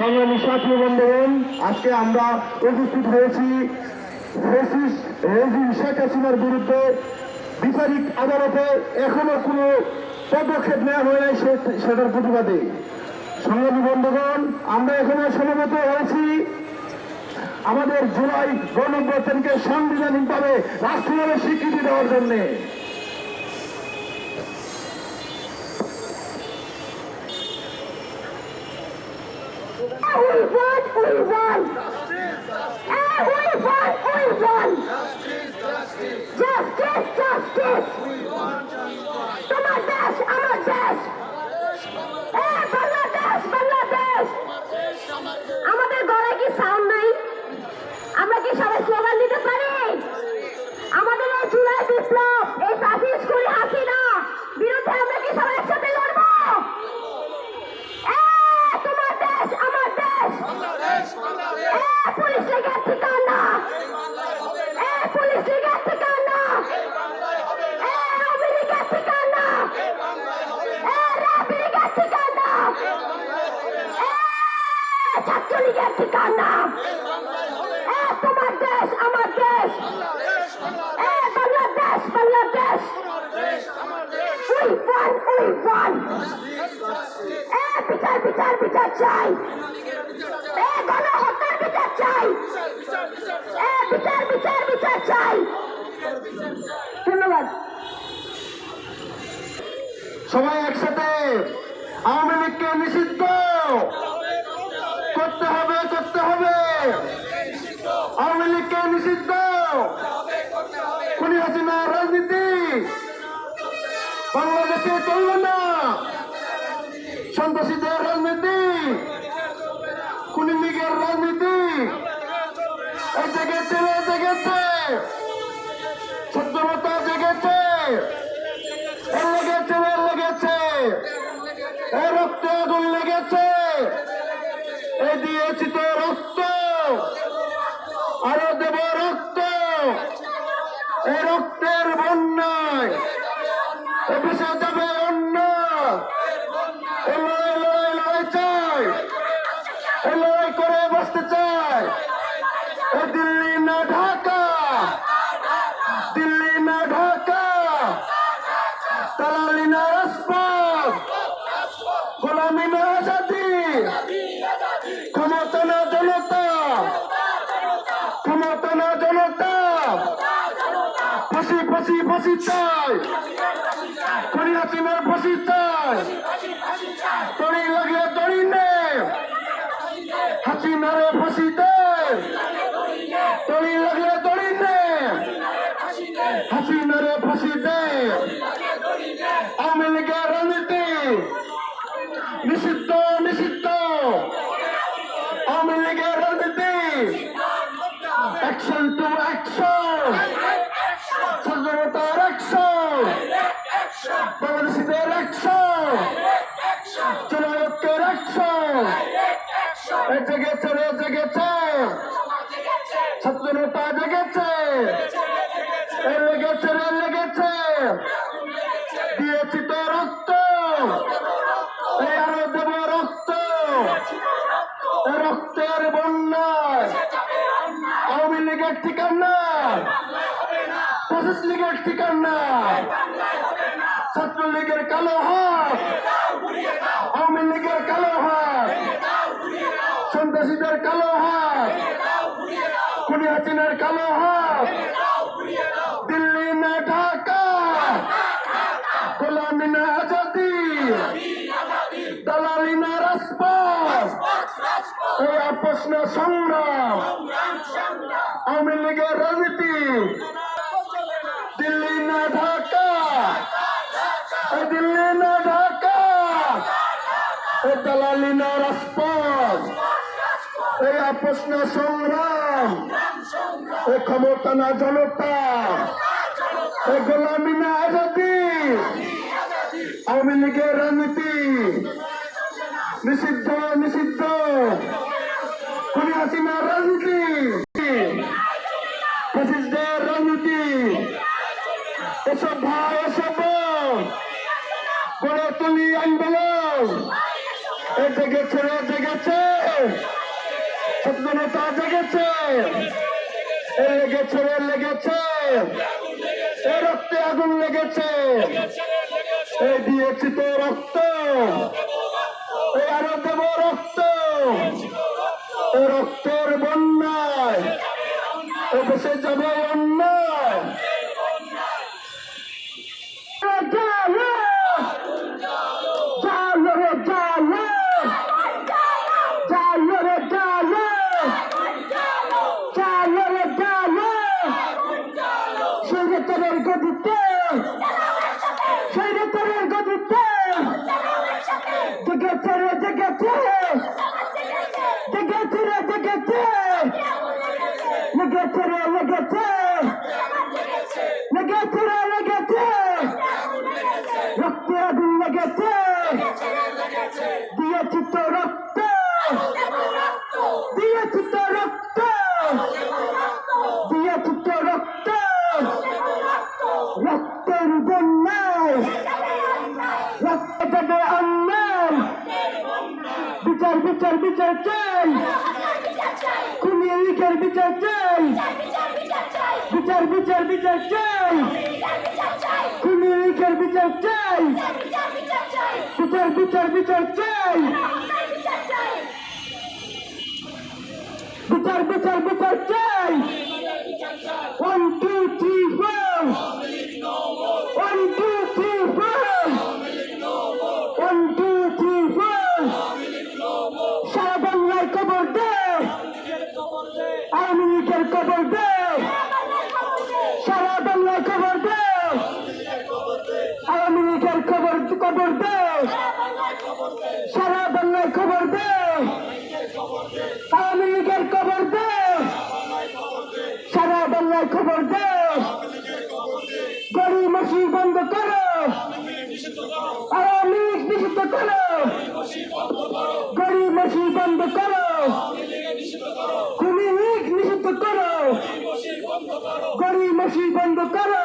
সংগ্রামী সাথী বন্ধুগণ, আজকে আমরা উপস্থিত হয়েছি রেজিম শেখ হাসিনার বিরুদ্ধে বিচারিক আদালতে। এখনও কোনো পদক্ষেপ নেওয়া হয় নাই সেটার প্রতিবাদে। সংগ্রামী বন্ধুগণ, আমরা এখানে সমবেত হয়েছি। আমাদের জুলাই গণঅভ্যুত্থানকে সাংবিধানিকভাবে রাষ্ট্রীয়ভাবে স্বীকৃতি দেওয়ার জন্যে। তোমার দেশ আমার দেশ বাংলাদেশ বাংলাদেশ আমাদের ঘরে কি সাউন্ড নাই? আমরা কি সবাই স্লোগান দিতে পারি আমাদের এই জুলাই বিপ্লব এই ফাসিস্ট করি হাসিনা বিরুদ্ধে আমরা কি সবাই একসাথে লড়বো এ তোমার দেশ আমার দেশ এ পুলিশ লীগের ঠিকানা এ পুলিশ লীগের ঠিকানা এ আওয়ামী লীগের ঠিকানা এ রাবি লীগের ঠিকানা এ ছাত্রলীগের ঠিকানা তোমার বিচার চাই। এ গণহত্যার বিচার বিচার বিচার চাই। ধন্যবাদ। সবাই একসাথে আওয়ামী লীগকে নিষিদ্ধ। আওয়ামী লীগকে নিষিদ্ধ? খুনি হাসিনা রাজনীতি। বাংলাদেশে চলবে না। সন্ত্রাসীদের রাজনীতি। খুনি লীগের রাজনীতি। এই জেগেছে রে জেগেছে। সত্যমতা জেগেছে। এর লেগেছে এর লেগেছে। এ রক্তে আগুন লেগেছে। এ দিয়েছি তো রক্ত আরও দেব রক্ত। এ রক্তের বন্যায়। এ যাবে অন্য এ লড়াই লড়াই লড়াই চাই এ লড়াই করে বসতে চাই এ দিল্লি না ঢাকা দিল্লি না ঢাকা দালালি না রাজপথ গোলামি না আজাদি ক্ষমতা না জনতা না জনতা ফাঁসি ফাঁসি ফাঁসি চাই। খনি হাসিনার ফাঁসি চাই। দড়ি লাগলে দড়ি নে। হাসিনারে ফাঁসি দে। লাগলে দড়ি নে। হাসিনারে ফাঁসি দে। আওয়ামী লীগের রাজনীতি নিষিদ্ধ স্বাধীনতা জেগেছে এ লেগেছে রে লেগেছে? দিয়েছি তো রক্ত। আরও দেব রক্ত। রক্তের বন্যায় আওয়ামী লীগের ঠিকানা, ফ্যাসিস্ট লীগের ঠিকানা, ছাত্রলীগের কালো হাত, আওয়ামী লীগের কালো হাত, সন্ত্রাসীদের কালো হাত খুনি হাসিনার কালো হাত। দিল্লি না ঢাকা। গোলামি না আজাদি। দালালি না রাজপথ। এই আপোষ না সংগ্রাম। আওয়ামী লীগের রাজনীতি। দিল্লি না ঢাকা। দিল্লি না ঢাকা। দালালি না রাজপথ। এই আপোষ না সংগ্রাম। এই ক্ষমতা না জনতা। এই গোলামি না আজাদি। আওয়ামী লীগের রাজনীতি। নিষিদ্ধ নিষিদ্ধ। খুনি হাসিনার রাজনীতি। ফ্যাসিস্টদের রাজনীতি। এসব ভাই, এসব গড়ে তুলি আন্দোলন। এ জেগেছে জেগেছে। ছাত্র জনতা জেগেছে লেগেছে। লেগেছে রক্তে আগুন লেগেছে। দিয়েছি তো রক্ত। আরও দেব রক্ত। সৈরতরের গদিতে জেগেছে রে জেগেছে জেগেছে রে জেগেছে লেগেছে রে লেগেছে লেগেছে রে লেগেছে রক্তে আগুন লেগেছে দিয়েছি তো রক্ত। দিয়েছি তো রক্ত। দিয়েছি তো রক্ত। রক্তের বন্যায় রক্ত যাবে অন্যায়। বিচার বিচার বিচার চাই। খুনি লীগের বিচার চাই। বিচার বিচার বিচার চাই। খুনি লীগের বিচার চাই। বিচার বিচার বিচার চাই। বিচার বিচার বিচার চাই। ওয়ান টু থ্রি সারা বাংলায় খবর দে। আওয়ামী লীগের খবর দে। সারা বাংলায় খবর দে। গড়ি মসি বন্ধ করো। আওয়ামী লীগ নিষিদ্ধ করো। গড়ি মসি বন্ধ করো। খুনি লীগ নিষিদ্ধ করো। গড়ি মসি বন্ধ করো।